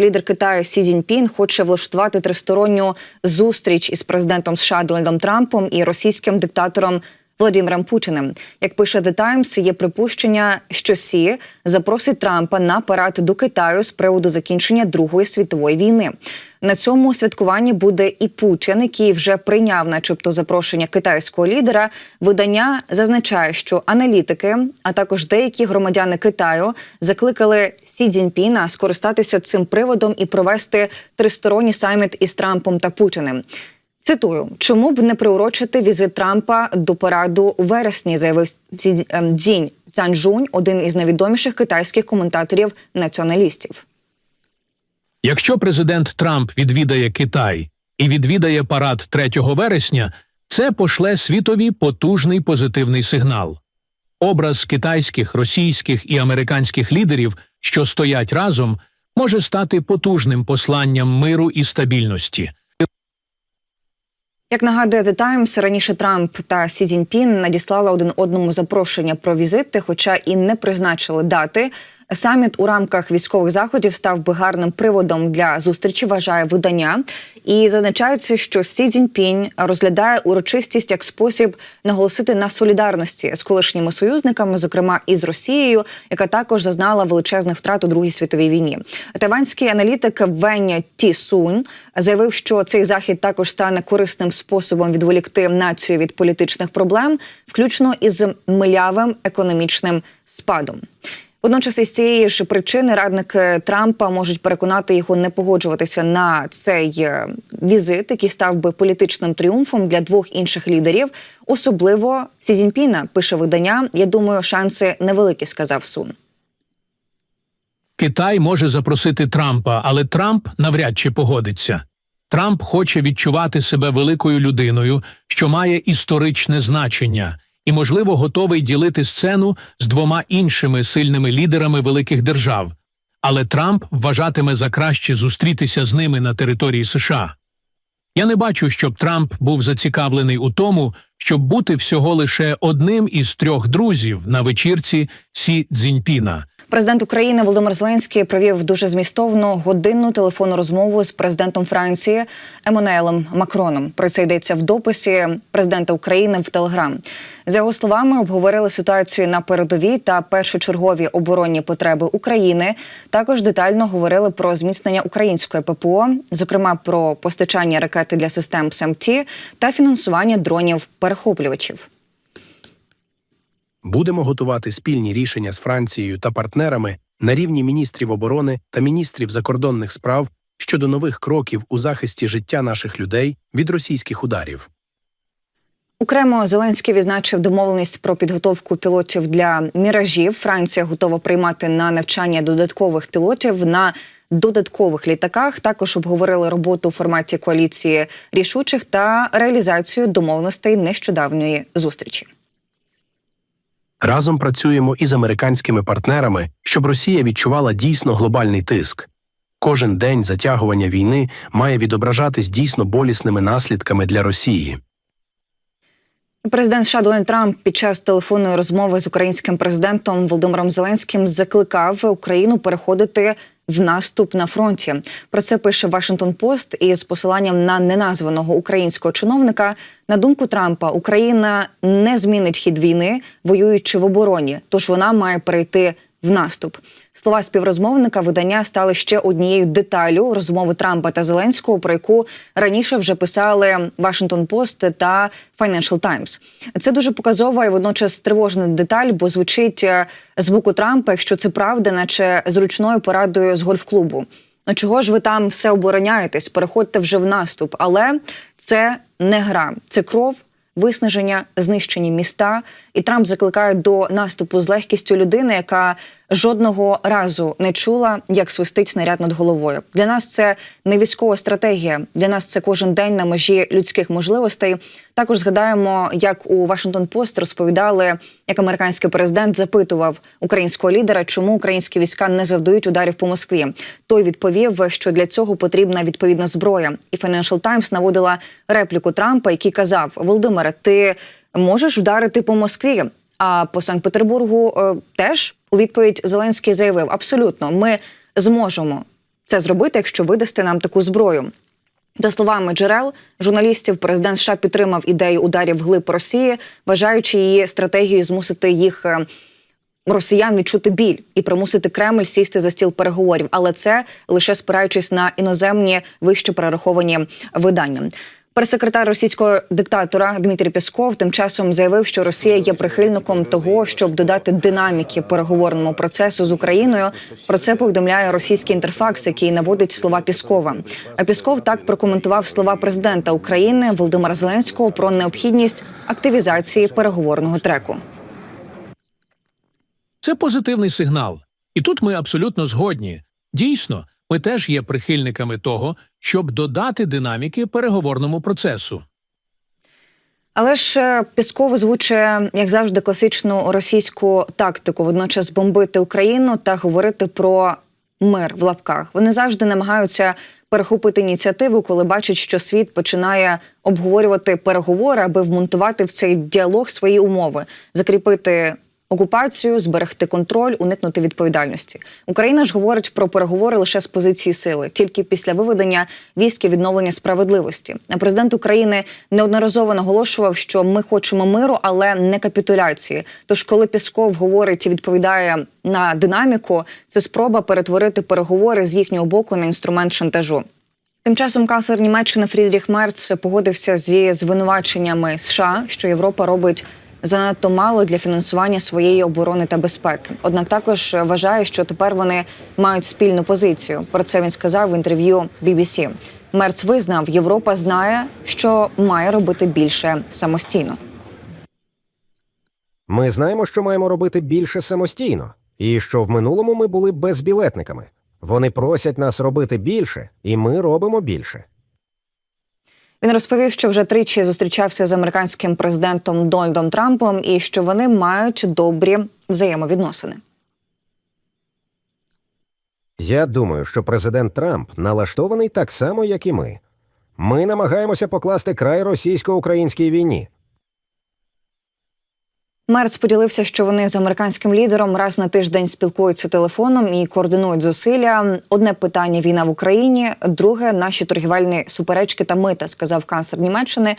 Лідер Китаю Сі Цзіньпін хоче влаштувати тристоронню зустріч із президентом США Дональдом Трампом і російським диктатором Владимиром Путіним. Як пише The Times, є припущення, що Сі запросить Трампа на парад до Китаю з приводу закінчення Другої світової війни. На цьому святкуванні буде і Путін, який вже прийняв, начебто, запрошення китайського лідера. Видання зазначає, що аналітики, а також деякі громадяни Китаю закликали Сі Цзіньпіна скористатися цим приводом і провести тристоронній саміт із Трампом та Путіним. Цитую, чому б не приурочити візит Трампа до параду у вересні, заявив ем, Цзінь Цянжунь, один із найвідоміших китайських коментаторів націоналістів. Якщо президент Трамп відвідає Китай і відвідає парад 3 вересня, це пошле світові потужний позитивний сигнал. Образ китайських, російських і американських лідерів, що стоять разом, може стати потужним посланням миру і стабільності. Як нагадує The Times, раніше Трамп та Сі Цзіньпін надіслали один одному запрошення про візити, хоча і не призначили дати. Саміт у рамках військових заходів став би гарним приводом для зустрічі. Вважає видання, і зазначається, що Сі Цзіньпінь розглядає урочистість як спосіб наголосити на солідарності з колишніми союзниками, зокрема із Росією, яка також зазнала величезних втрат у Другій світовій війні. Тайванський аналітик Вень Ті Сун заявив, що цей захід також стане корисним способом відволікти націю від політичних проблем, включно із милявим економічним спадом. Водночас із цієї ж причини радники Трампа можуть переконати його не погоджуватися на цей е, візит, який став би політичним тріумфом для двох інших лідерів, особливо Сі Цзіньпіна, пише видання. Я думаю, шанси невеликі, сказав Сун. Китай може запросити Трампа, але Трамп навряд чи погодиться. Трамп хоче відчувати себе великою людиною, що має історичне значення, і, можливо, готовий ділити сцену з двома іншими сильними лідерами великих держав. Але Трамп вважатиме за краще зустрітися з ними на території США. Я не бачу, щоб Трамп був зацікавлений у тому, щоб бути всього лише одним із трьох друзів на вечірці Сі Цзіньпіна. Президент України Володимир Зеленський провів дуже змістовну годинну телефонну розмову з президентом Франції Еммануелем Макроном. Про це йдеться в дописі президента України в Телеграм. За його словами, обговорили ситуацію на передовій та першочергові оборонні потреби України. Також детально говорили про зміцнення української ППО, зокрема про постачання ракети для систем СМТ та фінансування дронів перехоплювачів. Будемо готувати спільні рішення з Францією та партнерами на рівні міністрів оборони та міністрів закордонних справ щодо нових кроків у захисті життя наших людей від російських ударів. Окремо Зеленський відзначив домовленість про підготовку пілотів для міражів. Франція готова приймати на навчання додаткових пілотів на додаткових літаках. Також обговорили роботу у форматі коаліції рішучих та реалізацію домовленостей нещодавньої зустрічі. Разом працюємо із американськими партнерами, щоб Росія відчувала дійсно глобальний тиск. Кожен день затягування війни має відображатись дійсно болісними наслідками для Росії. Президент США Дональд Трамп під час телефонної розмови з українським президентом Володимиром Зеленським закликав Україну переходити в наступ на фронті. Про це пише Вашингтон Пост із посиланням на неназваного українського чиновника. На думку Трампа, Україна не змінить хід війни, воюючи в обороні, тож вона має перейти в наступ. Слова співрозмовника видання стали ще однією деталю розмови Трампа та Зеленського, про яку раніше вже писали Washington Post та Financial Times. Це дуже показова і водночас тривожна деталь, бо звучить е, з боку Трампа, якщо це правда, наче зручною порадою з гольф-клубу. Ну чого ж ви там все обороняєтесь? Переходьте вже в наступ, але це не гра, це кров виснаження, знищені міста. І Трамп закликає до наступу з легкістю людини, яка жодного разу не чула, як свистить снаряд над головою. Для нас це не військова стратегія. Для нас це кожен день на межі людських можливостей. Також згадаємо, як у Вашингтон Пост розповідали, як американський президент запитував українського лідера, чому українські війська не завдають ударів по Москві. Той відповів, що для цього потрібна відповідна зброя. І Financial Times наводила репліку Трампа, який казав: Володимире, ти можеш вдарити по Москві? А по Санкт-Петербургу е, теж у відповідь Зеленський заявив: абсолютно, ми зможемо. це зробити, якщо видасте нам таку зброю. За словами джерел журналістів, президент США підтримав ідею ударів вглиб Росії, вважаючи її стратегією змусити їх е, росіян відчути біль і примусити Кремль сісти за стіл переговорів, але це лише спираючись на іноземні вище перераховані видання. Прес-секретар російського диктатора Дмитрій Пісков тим часом заявив, що Росія є прихильником того, щоб додати динаміки переговорному процесу з Україною. Про це повідомляє російський інтерфакс, який наводить слова Піскова. А Пісков так прокоментував слова президента України Володимира Зеленського про необхідність активізації переговорного треку. Це позитивний сигнал. І тут ми абсолютно згодні. Дійсно, ми теж є прихильниками того, щоб додати динаміки переговорному процесу. Але ж е, Пісков озвучує, як завжди, класичну російську тактику водночас бомбити Україну та говорити про мир в лапках. Вони завжди намагаються перехопити ініціативу, коли бачать, що світ починає обговорювати переговори, аби вмонтувати в цей діалог свої умови, закріпити. Окупацію, зберегти контроль, уникнути відповідальності. Україна ж говорить про переговори лише з позиції сили, тільки після виведення військ і відновлення справедливості. Президент України неодноразово наголошував, що ми хочемо миру, але не капітуляції. Тож, коли Пісков говорить і відповідає на динаміку, це спроба перетворити переговори з їхнього боку на інструмент шантажу. Тим часом канцлер Німеччини Фрідріх Мерц погодився зі звинуваченнями США, що Європа робить занадто мало для фінансування своєї оборони та безпеки. Однак також вважає, що тепер вони мають спільну позицію. Про це він сказав в інтерв'ю BBC. Мерц визнав, Європа знає, що має робити більше самостійно. Ми знаємо, що маємо робити більше самостійно, і що в минулому ми були безбілетниками. Вони просять нас робити більше, і ми робимо більше. Він розповів, що вже тричі зустрічався з американським президентом Дональдом Трампом і що вони мають добрі взаємовідносини. Я думаю, що президент Трамп налаштований так само, як і ми. Ми намагаємося покласти край російсько-українській війні. Мерц поділився, що вони з американським лідером раз на тиждень спілкуються телефоном і координують зусилля. Одне питання війна в Україні, друге наші торгівельні суперечки та мита, сказав канцлер Німеччини.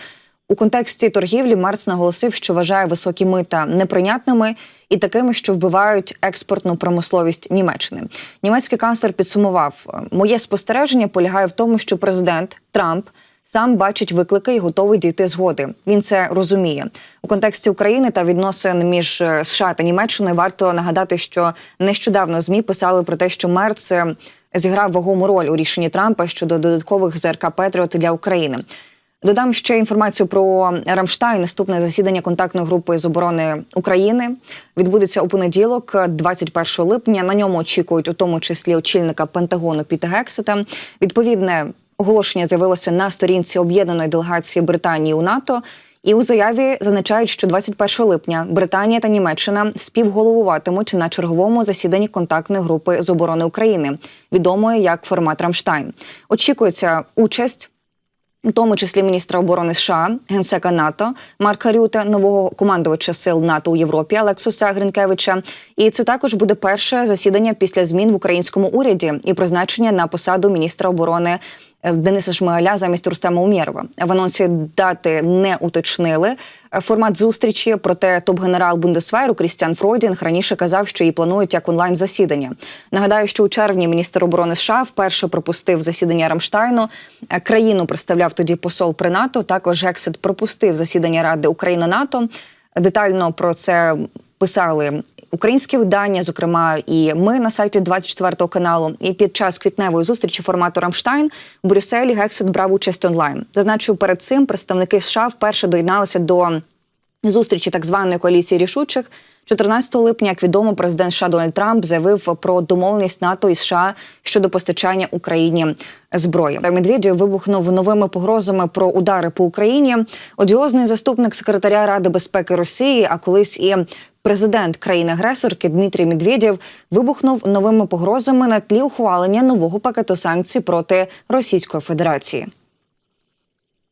У контексті торгівлі Мерц наголосив, що вважає високі мита неприйнятними і такими, що вбивають експортну промисловість Німеччини. Німецький канцлер підсумував: моє спостереження полягає в тому, що президент Трамп сам бачить виклики і готовий дійти згоди. Він це розуміє у контексті України та відносин між е, США та Німеччиною. Варто нагадати, що нещодавно змі писали про те, що Мерц е, зіграв вагому роль у рішенні Трампа щодо додаткових ЗРК Петріот для України. Додам ще інформацію про Рамштайн. Наступне засідання контактної групи з оборони України відбудеться у понеділок, 21 липня. На ньому очікують у тому числі очільника Пентагону Піта Гексета. Відповідне оголошення з'явилося на сторінці об'єднаної делегації Британії у НАТО. І у заяві зазначають, що 21 липня Британія та Німеччина співголовуватимуть на черговому засіданні контактної групи з оборони України, відомої як формат Рамштайн. Очікується участь у тому числі міністра оборони США, генсека НАТО Марка Рюте, нового командувача сил НАТО у Європі Алексуса Гринкевича. І це також буде перше засідання після змін в українському уряді і призначення на посаду міністра оборони. Дениса Шмигаля замість Рустема Умєрова. В анонсі дати не уточнили формат зустрічі. Проте топ-генерал Бундесверу Крістіан Фройдінг раніше казав, що її планують як онлайн засідання. Нагадаю, що у червні міністр оборони США вперше пропустив засідання Рамштайну. Країну представляв тоді посол при НАТО. Також Гексет пропустив засідання Ради Україна НАТО. Детально про це писали українські видання, зокрема, і ми на сайті 24 каналу. І під час квітневої зустрічі формату Рамштайн в Брюсселі Гексет брав участь онлайн. Зазначу, перед цим представники США вперше доєдналися до зустрічі так званої коаліції рішучих. 14 липня, як відомо, президент США Дональд Трамп заявив про домовленість НАТО і США щодо постачання Україні зброї. Медведєв вибухнув новими погрозами про удари по Україні. Одіозний заступник секретаря Ради безпеки Росії, а колись і президент країни-агресорки Дмитрій Медведєв вибухнув новими погрозами на тлі ухвалення нового пакету санкцій проти Російської Федерації.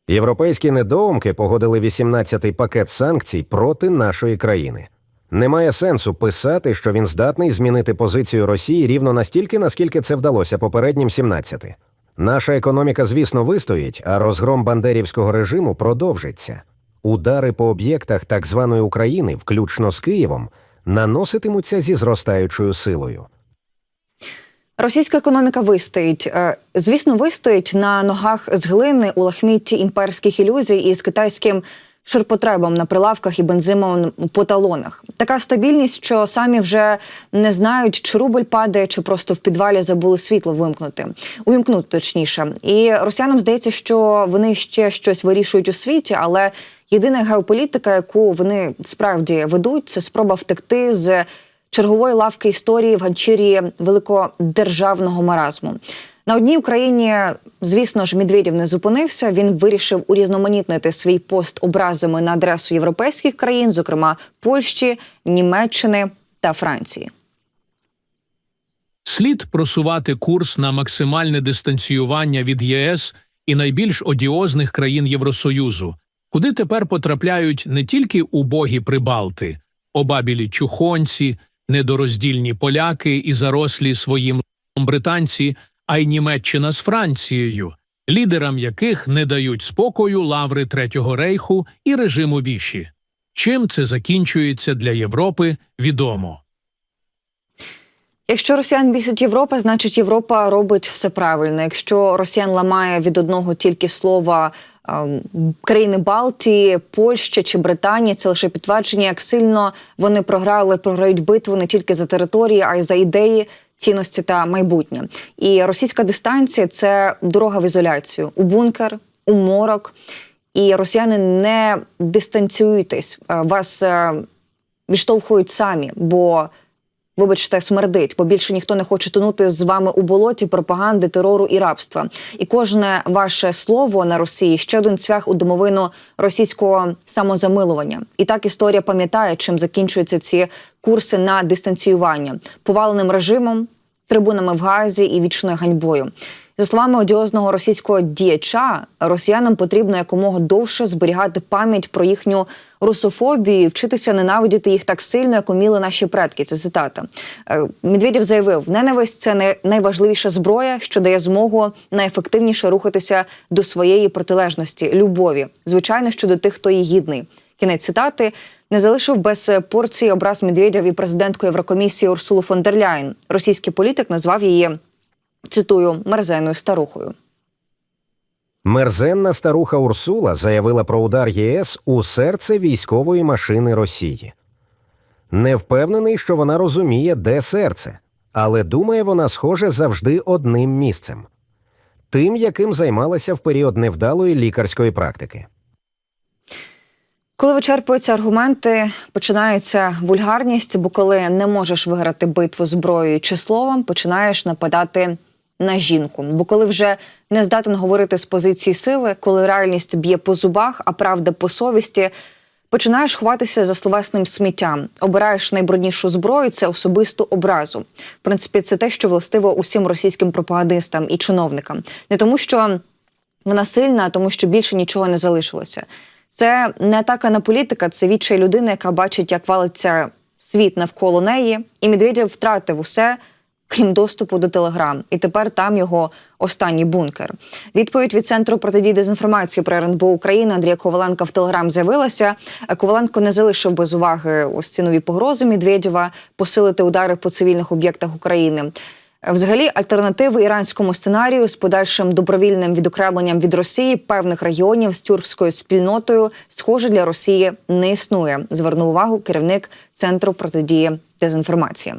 Європейські недоумки погодили 18-й пакет санкцій проти нашої країни. Немає сенсу писати, що він здатний змінити позицію Росії рівно настільки, наскільки це вдалося попереднім 17. Наша економіка, звісно, вистоїть, а розгром бандерівського режиму продовжиться. Удари по об'єктах так званої України, включно з Києвом, наноситимуться зі зростаючою силою. Російська економіка вистоїть. Е, Звісно, вистоїть на ногах з глини у лахмітті імперських ілюзій із китайським ширпотребом на прилавках і бензином по талонах. Така стабільність, що самі вже не знають, чи рубль падає, чи просто в підвалі забули світло вимкнути, увімкнути точніше. І росіянам здається, що вони ще щось вирішують у світі, але єдина геополітика, яку вони справді ведуть, це спроба втекти з чергової лавки історії в ганчір'ї великодержавного маразму. На одній Україні, звісно ж, Медведєв не зупинився. Він вирішив урізноманітнити свій пост образами на адресу європейських країн, зокрема Польщі, Німеччини та Франції. Слід просувати курс на максимальне дистанціювання від ЄС і найбільш одіозних країн Євросоюзу, куди тепер потрапляють не тільки убогі прибалти, обабілі чухонці, недороздільні поляки і зарослі своїм британці, а й Німеччина з Францією, лідерам яких не дають спокою лаври Третього рейху і режиму віші. Чим це закінчується для Європи, відомо. Якщо росіян бісить Європа, значить Європа робить все правильно. Якщо росіян ламає від одного тільки слова ем, країни Балтії, Польща чи Британія, це лише підтвердження, як сильно вони програли, програють битву не тільки за території, а й за ідеї. Цінності та майбутнє, і російська дистанція це дорога в ізоляцію. У бункер, у морок. І росіяни не дистанціюйтесь, Е, вас е, відштовхують самі, бо вибачте, смердить, бо більше ніхто не хоче тонути з вами у болоті пропаганди, терору і рабства. І кожне ваше слово на Росії ще один цвях у домовину російського самозамилування. І так історія пам'ятає, чим закінчуються ці курси на дистанціювання поваленим режимом, трибунами в Газі і вічною ганьбою. За словами одіозного російського діяча, росіянам потрібно якомога довше зберігати пам'ять про їхню русофобію і вчитися ненавидіти їх так сильно, як уміли наші предки. Це цитата. Е, Медведєв заявив: ненависть це не найважливіша зброя, що дає змогу найефективніше рухатися до своєї протилежності любові. Звичайно, що до тих, хто її гідний. Кінець цитати не залишив без порції образ Медведєв і президентку Єврокомісії Урсулу фон дер Ляйн. Російський політик назвав її цитую мерзеною старухою. Мерзенна старуха Урсула заявила про удар ЄС у серце військової машини Росії. Не впевнений, що вона розуміє, де серце, але думає вона, схоже, завжди одним місцем тим, яким займалася в період невдалої лікарської практики. Коли вичерпуються аргументи, починається вульгарність, бо коли не можеш виграти битву зброєю чи словом, починаєш нападати на жінку. Бо коли вже не здатен говорити з позиції сили, коли реальність б'є по зубах, а правда по совісті, починаєш ховатися за словесним сміттям. Обираєш найбруднішу зброю це особисту образу. В принципі, це те, що властиво усім російським пропагандистам і чиновникам, не тому, що вона сильна, а тому що більше нічого не залишилося. Це не атака на політика, це відчай людини, яка бачить, як валиться світ навколо неї, і Медведєв втратив усе, крім доступу до телеграм. І тепер там його останній бункер. Відповідь від центру протидії дезінформації про РНБО України Андрія Коваленка в Телеграм з'явилася. Коваленко не залишив без уваги ось ці нові погрози Медведєва посилити удари по цивільних об'єктах України. Взагалі, альтернативи іранському сценарію з подальшим добровільним відокремленням від Росії певних регіонів з тюркською спільнотою, схоже, для Росії не існує. Звернув увагу керівник центру протидії дезінформації.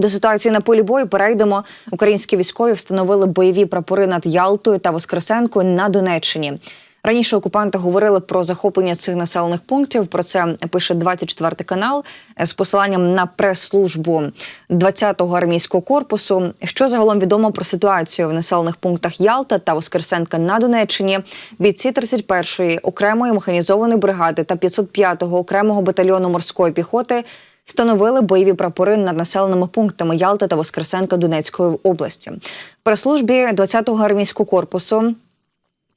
До ситуації на полі бою перейдемо. Українські військові встановили бойові прапори над Ялтою та Воскресенкою на Донеччині. Раніше окупанти говорили про захоплення цих населених пунктів. Про це пише 24 канал з посиланням на прес-службу 20-го армійського корпусу. Що загалом відомо про ситуацію в населених пунктах Ялта та Воскресенка на Донеччині? Бійці 31-ї окремої механізованої бригади та 505-го окремого батальйону морської піхоти. Встановили бойові прапори над населеними пунктами Ялта та Воскресенка Донецької області. В прес-службі 20-го армійського корпусу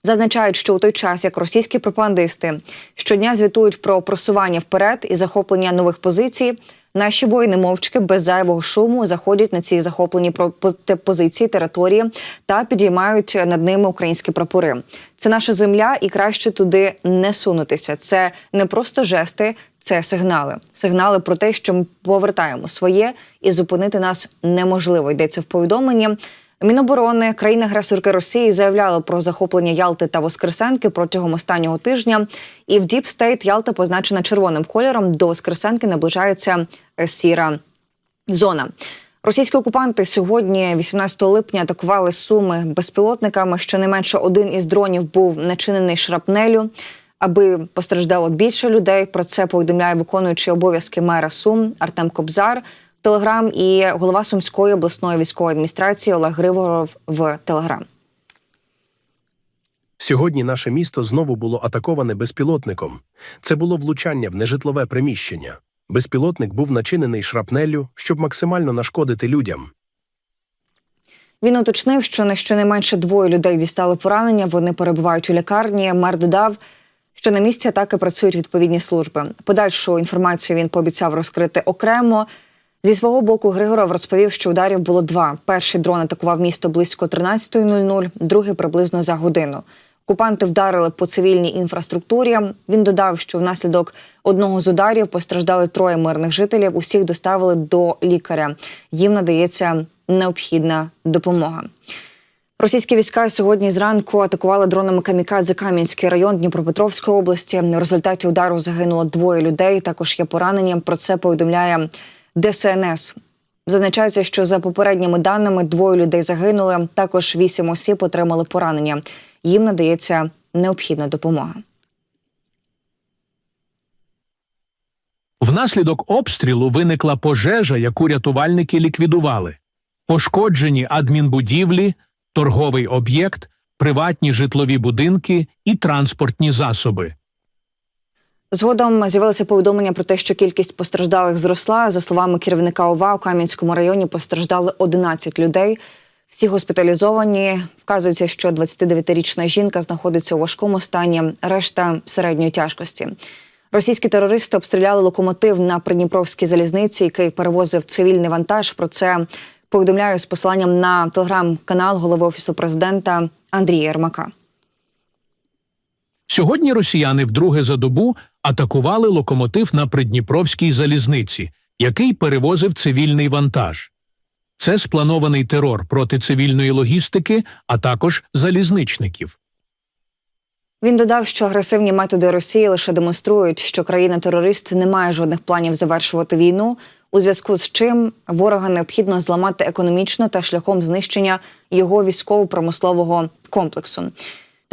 Зазначають, що у той час, як російські пропагандисти щодня звітують про просування вперед і захоплення нових позицій, наші воїни мовчки без зайвого шуму заходять на ці захоплені позиції території та підіймають над ними українські прапори. Це наша земля, і краще туди не сунутися. Це не просто жести, це сигнали. Сигнали про те, що ми повертаємо своє і зупинити нас неможливо. Йдеться в повідомленні. Міноборони країни-агресорки Росії заявляли про захоплення Ялти та Воскресенки протягом останнього тижня. І в Діп Стейт Ялта позначена червоним кольором. До Воскресенки наближається сіра зона. Російські окупанти сьогодні, 18 липня, атакували суми безпілотниками. Щонайменше один із дронів був начинений шрапнелю. Аби постраждало більше людей. Про це повідомляє виконуючий обов'язки мера Сум Артем Кобзар. в Телеграм і голова Сумської обласної військової адміністрації Олег Григоров в Телеграм. Сьогодні наше місто знову було атаковане безпілотником. Це було влучання в нежитлове приміщення. Безпілотник був начинений шрапнеллю, щоб максимально нашкодити людям. Він уточнив, що на щонайменше двоє людей дістали поранення. Вони перебувають у лікарні. Мер додав, що на місці атаки працюють відповідні служби. Подальшу інформацію він пообіцяв розкрити окремо. Зі свого боку, Григоров розповів, що ударів було два. Перший дрон атакував місто близько 13.00, другий приблизно за годину. Окупанти вдарили по цивільній інфраструктурі. Він додав, що внаслідок одного з ударів постраждали троє мирних жителів. Усіх доставили до лікаря. Їм надається необхідна допомога. Російські війська сьогодні зранку атакували дронами камікадзе Кам'янський район Дніпропетровської області. В результаті удару загинуло двоє людей. Також є поранення. Про це повідомляє ДСНС. Зазначається, що за попередніми даними двоє людей загинули. Також вісім осіб отримали поранення. Їм надається необхідна допомога. Внаслідок обстрілу виникла пожежа, яку рятувальники ліквідували. Пошкоджені адмінбудівлі, торговий об'єкт, приватні житлові будинки і транспортні засоби. Згодом з'явилося повідомлення про те, що кількість постраждалих зросла. За словами керівника ОВА, у Кам'янському районі постраждали 11 людей. Всі госпіталізовані. Вказується, що 29-річна жінка знаходиться у важкому стані, решта середньої тяжкості. Російські терористи обстріляли локомотив на Придніпровській залізниці, який перевозив цивільний вантаж. Про це повідомляю з посиланням на телеграм-канал голови офісу президента Андрія Єрмака. Сьогодні росіяни вдруге за добу атакували локомотив на Придніпровській залізниці, який перевозив цивільний вантаж. Це спланований терор проти цивільної логістики, а також залізничників. Він додав, що агресивні методи Росії лише демонструють, що країна-терорист не має жодних планів завершувати війну, у зв'язку з чим ворога необхідно зламати економічно та шляхом знищення його військово-промислового комплексу.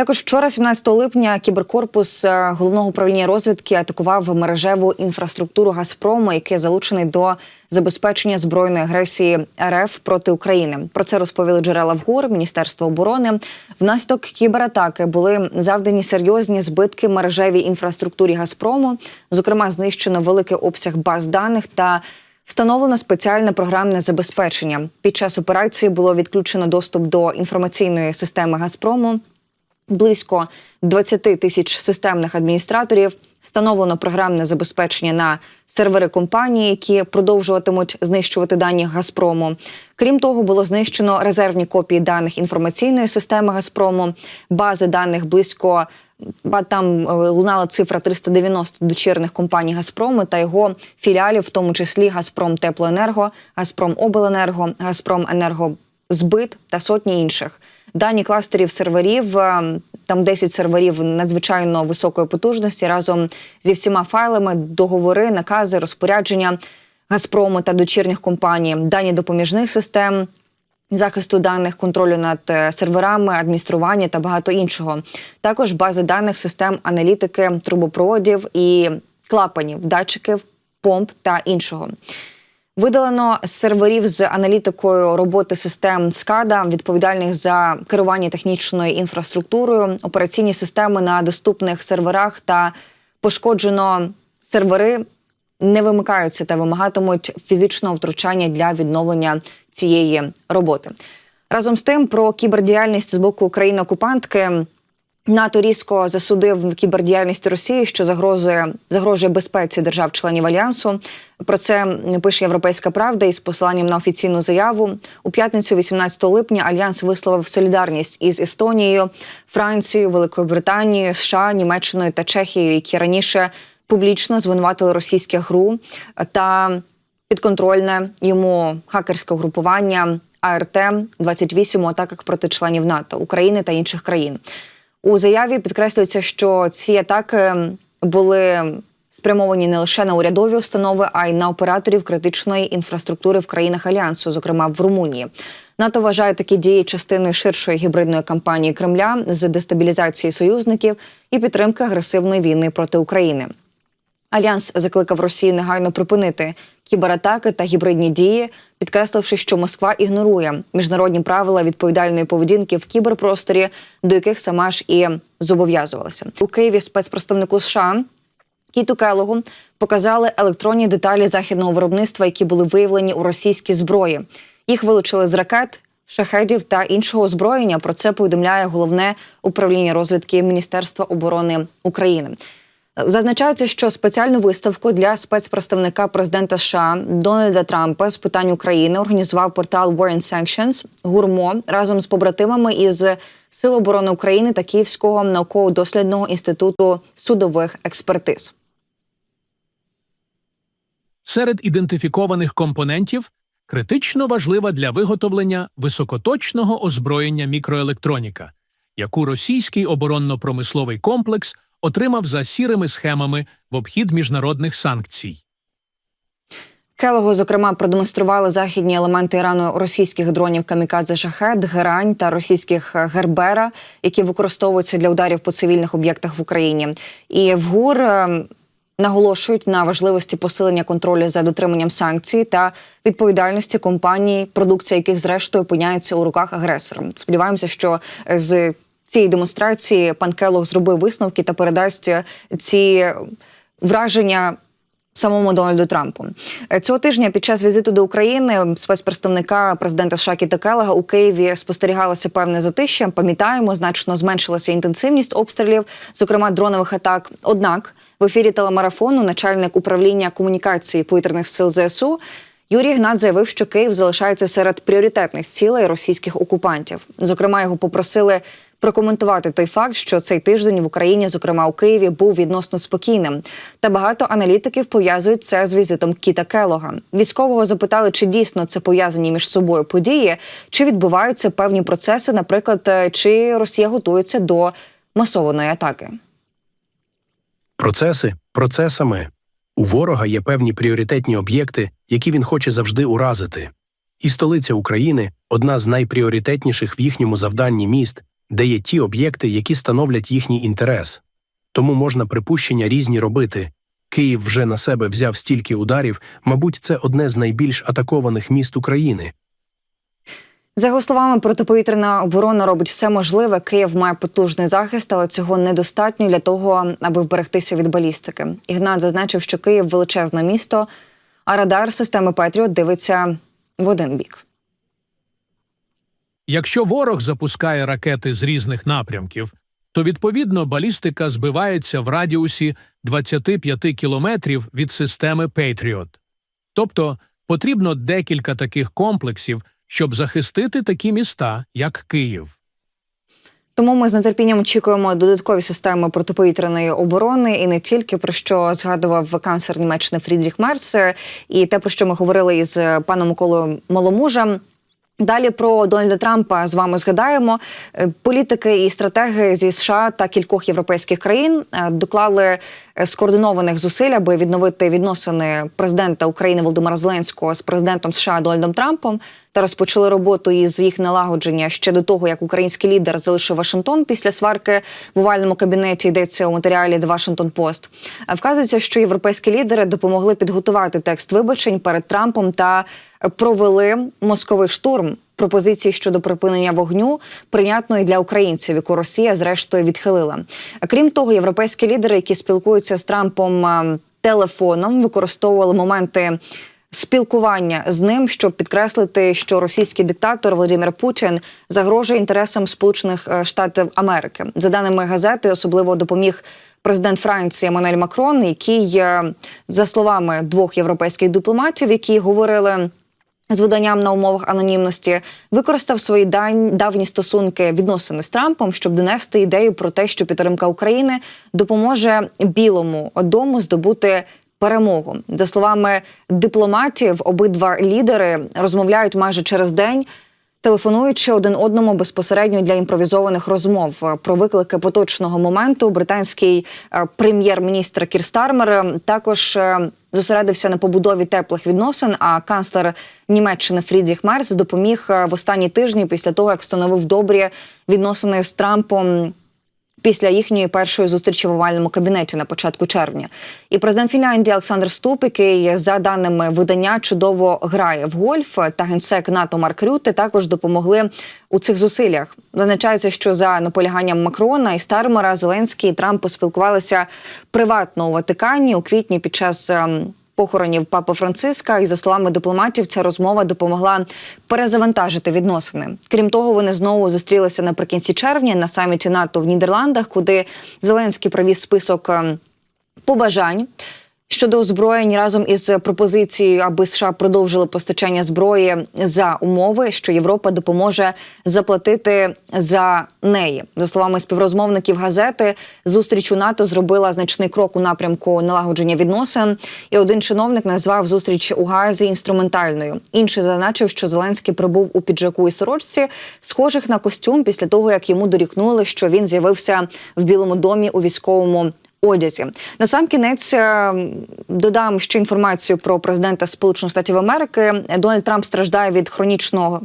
Також вчора, 17 липня, кіберкорпус е, головного управління розвідки атакував мережеву інфраструктуру Газпрому, який залучений до забезпечення збройної агресії РФ проти України. Про це розповіли джерела в ГУР, Міністерство оборони. Внаслідок кібератаки були завдані серйозні збитки мережевій інфраструктурі Газпрому. Зокрема, знищено великий обсяг баз даних та Встановлено спеціальне програмне забезпечення. Під час операції було відключено доступ до інформаційної системи Газпрому. Близько 20 тисяч системних адміністраторів встановлено програмне забезпечення на сервери компанії, які продовжуватимуть знищувати дані Газпрому. Крім того, було знищено резервні копії даних інформаційної системи Газпрому, бази даних близько там е, лунала цифра 390 дочірних компаній Газпрому та його філіалів, в тому числі Газпром Теплоенерго, Газпром Обленерго, Газпром Енергозбит та сотні інших. Дані кластерів серверів, е, там 10 серверів надзвичайно високої потужності разом зі всіма файлами, договори, накази, розпорядження Газпрому та дочірніх компаній, дані допоміжних систем, захисту даних, контролю над е, серверами, адміністрування та багато іншого. Також бази даних систем аналітики, трубопроводів і клапанів, датчиків, помп та іншого. Видалено серверів з аналітикою роботи систем SCADA, відповідальних за керування технічною інфраструктурою, операційні системи на доступних серверах та пошкоджено сервери не вимикаються та вимагатимуть фізичного втручання для відновлення цієї роботи. Разом з тим, про кібердіяльність з боку країни-окупантки НАТО різко засудив кібердіяльність Росії, що загрожує загрожує безпеці держав-членів альянсу. Про це пише Європейська Правда із посиланням на офіційну заяву. У п'ятницю, 18 липня, альянс висловив солідарність із Естонією, Францією, Великою Британією, США, Німеччиною та Чехією, які раніше публічно звинуватили російське ГРУ та підконтрольне йому хакерське угрупування АРТ 28 у атаках проти членів НАТО, України та інших країн. У заяві підкреслюється, що ці атаки були спрямовані не лише на урядові установи, а й на операторів критичної інфраструктури в країнах альянсу, зокрема в Румунії. НАТО вважає такі дії частиною ширшої гібридної кампанії Кремля з дестабілізації союзників і підтримки агресивної війни проти України. Альянс закликав Росію негайно припинити кібератаки та гібридні дії, підкресливши, що Москва ігнорує міжнародні правила відповідальної поведінки в кіберпросторі, до яких сама ж і зобов'язувалася у Києві. Спецпредставнику США Кіту Келогу показали електронні деталі західного виробництва, які були виявлені у російській зброї. Їх вилучили з ракет, шахедів та іншого озброєння. Про це повідомляє головне управління розвідки Міністерства оборони України. Зазначається, що спеціальну виставку для спецпредставника президента США Дональда Трампа з питань України організував портал War and Sanctions Гурмо разом з побратимами із Сил оборони України та Київського науково-дослідного інституту судових експертиз. Серед ідентифікованих компонентів критично важлива для виготовлення високоточного озброєння мікроелектроніка, яку російський оборонно-промисловий комплекс отримав за сірими схемами в обхід міжнародних санкцій. Келого, зокрема, продемонстрували західні елементи Ірану російських дронів камікадзе шахет, герань та російських гербера, які використовуються для ударів по цивільних об'єктах в Україні. І в ГУР е, наголошують на важливості посилення контролю за дотриманням санкцій та відповідальності компаній, продукція яких зрештою опиняється у руках агресора. Сподіваємося, що з цієї демонстрації пан Келог зробив висновки та передасть ці враження. Самому Дональду Трампу цього тижня під час візиту до України спецпредставника президента США Кіта Келега у Києві спостерігалося певне затища. Пам'ятаємо, значно зменшилася інтенсивність обстрілів, зокрема дронових атак. Однак в ефірі телемарафону начальник управління комунікації повітряних сил ЗСУ Юрій Гнат заявив, що Київ залишається серед пріоритетних цілей російських окупантів. Зокрема, його попросили прокоментувати той факт, що цей тиждень в Україні, зокрема у Києві, був відносно спокійним. Та багато аналітиків пов'язують це з візитом Кіта Келога. Військового запитали, чи дійсно це пов'язані між собою події, чи відбуваються певні процеси, наприклад, е, чи Росія готується до масованої атаки. Процеси процесами. У ворога є певні пріоритетні об'єкти, які він хоче завжди уразити. І столиця України одна з найпріоритетніших в їхньому завданні міст, де є ті об'єкти, які становлять їхній інтерес. Тому можна припущення різні робити. Київ вже на себе взяв стільки ударів, мабуть, це одне з найбільш атакованих міст України. За його словами, протиповітряна оборона робить все можливе. Київ має потужний захист, але цього недостатньо для того, аби вберегтися від балістики. Ігнат зазначив, що Київ величезне місто, а радар системи Петріот дивиться в один бік. Якщо ворог запускає ракети з різних напрямків, то відповідно балістика збивається в радіусі 25 кілометрів від системи Patriot. Тобто потрібно декілька таких комплексів, щоб захистити такі міста, як Київ. Тому ми з нетерпінням очікуємо додаткові системи протиповітряної оборони і не тільки про що згадував канцлер Німеччини Фрідріх Мерц, і те, про що ми говорили із паном Миколою Маломужем. Далі про Дональда Трампа з вами згадаємо. Е, Політики і стратеги зі США та кількох європейських країн е, доклали е, скоординованих зусиль, аби відновити відносини президента України Володимира Зеленського з президентом США Дональдом Трампом та розпочали роботу із їх налагодження ще до того, як український лідер залишив Вашингтон після сварки в овальному кабінеті. Йдеться у матеріалі The Washington Post. Е, Вказується, що європейські лідери допомогли підготувати текст вибачень перед Трампом та провели мозковий штурм пропозиції щодо припинення вогню, прийнятної для українців, яку Росія зрештою відхилила. Крім того, європейські лідери, які спілкуються з Трампом е, телефоном, використовували моменти спілкування з ним, щоб підкреслити, що російський диктатор Володимир Путін загрожує інтересам Сполучених е, Штатів Америки. За даними газети, особливо допоміг президент Франції Еммануель Макрон, який, е, за словами двох європейських дипломатів, які говорили. З виданням на умовах анонімності використав свої давні стосунки відносини з Трампом, щоб донести ідею про те, що підтримка України допоможе Білому дому здобути перемогу. За словами дипломатів, обидва лідери розмовляють майже через день. Телефонуючи один одному безпосередньо для імпровізованих розмов про виклики поточного моменту, британський е, прем'єр-міністр Кір Стармер е, також е, зосередився на побудові теплих відносин. А канцлер Німеччини Фрідріх Мерц допоміг в останні тижні після того, як встановив добрі відносини з Трампом після їхньої першої зустрічі в овальному кабінеті на початку червня. І президент Фінляндії Олександр Ступ, який за даними видання чудово грає в гольф, та генсек НАТО Марк Рютте також допомогли у цих зусиллях. Зазначається, що за наполяганням Макрона і Стармера Зеленський і Трамп поспілкувалися приватно у Ватикані у квітні під час. Похоронів папи Франциска, і за словами дипломатів, ця розмова допомогла перезавантажити відносини. Крім того, вони знову зустрілися наприкінці червня на саміті НАТО в Нідерландах, куди Зеленський провів список ем, побажань щодо озброєнь разом із пропозицією, аби США продовжили постачання зброї за умови, що Європа допоможе заплатити за неї. За словами співрозмовників газети, зустріч у НАТО зробила значний крок у напрямку налагодження відносин. І один чиновник назвав зустріч у Гаазі інструментальною. Інший зазначив, що Зеленський прибув у піджаку і сорочці, схожих на костюм після того, як йому дорікнули, що він з'явився в Білому домі у військовому одязі. На сам кінець е, додам ще інформацію про президента Сполучених Штатів Америки. Дональд Трамп страждає від хронічного.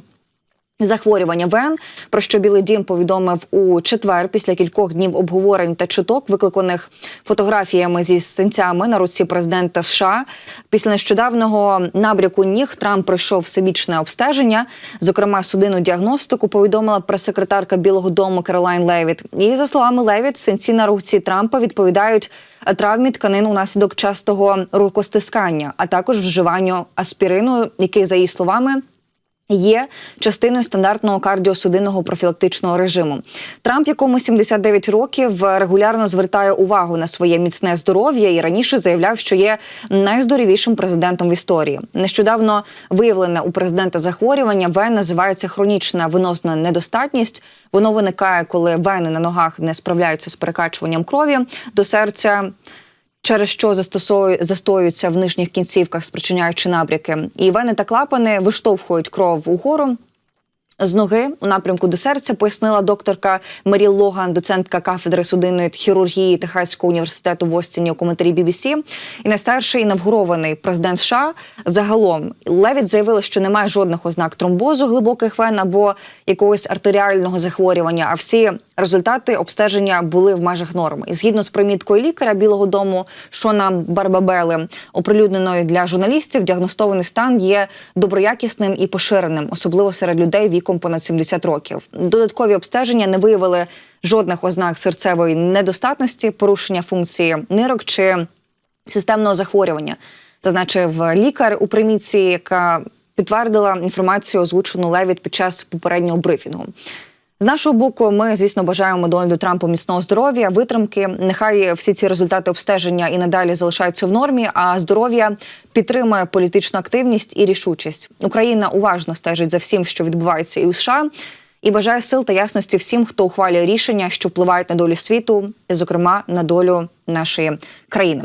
Захворювання ВЕН, про що Білий Дім повідомив у четвер після кількох днів обговорень та чуток, викликаних фотографіями зі синцями на руці президента США. Після нещодавнього набряку ніг Трамп пройшов всебічне обстеження. Зокрема, судинну діагностику повідомила прес-секретарка Білого Дому Керолайн Левіт. І за словами Левіт, синці на руці Трампа відповідають травмі тканин унаслідок частого рукостискання, а також вживанню аспірину, який за її словами. Є частиною стандартного кардіосудинного профілактичного режиму. Трамп, якому 79 років, регулярно звертає увагу на своє міцне здоров'я і раніше заявляв, що є найздоровішим президентом в історії. Нещодавно виявлене у президента захворювання ВЕН називається хронічна венозна недостатність. Воно виникає, коли вени на ногах не справляються з перекачуванням крові до серця через що застоюються в нижніх кінцівках, спричиняючи набряки. І вени та клапани виштовхують кров угору. З ноги у напрямку до серця пояснила докторка Меріл Логан, доцентка кафедри судинної хірургії Техаського університету в Остіні у коментарі BBC. І найстарший інавгурований президент США загалом Левіт заявила, що немає жодних ознак тромбозу глибоких вен або якогось артеріального захворювання. А всі результати обстеження були в межах норми. І згідно з приміткою лікаря Білого Дому Шона Барбабели, оприлюдненою для журналістів, діагностований стан є доброякісним і поширеним, особливо серед людей віком понад 70 років. Додаткові обстеження не виявили жодних ознак серцевої недостатності, порушення функції нирок чи системного захворювання, зазначив лікар у приміції, яка підтвердила інформацію, озвучену Левіт під час попереднього брифінгу. З нашого боку, ми, звісно, бажаємо Дональду Трампу міцного здоров'я, витримки. Нехай всі ці результати обстеження і надалі залишаються в нормі. А здоров'я підтримує політичну активність і рішучість. Україна уважно стежить за всім, що відбувається і у США, і бажає сил та ясності всім, хто ухвалює рішення, що впливають на долю світу, зокрема, на долю нашої країни.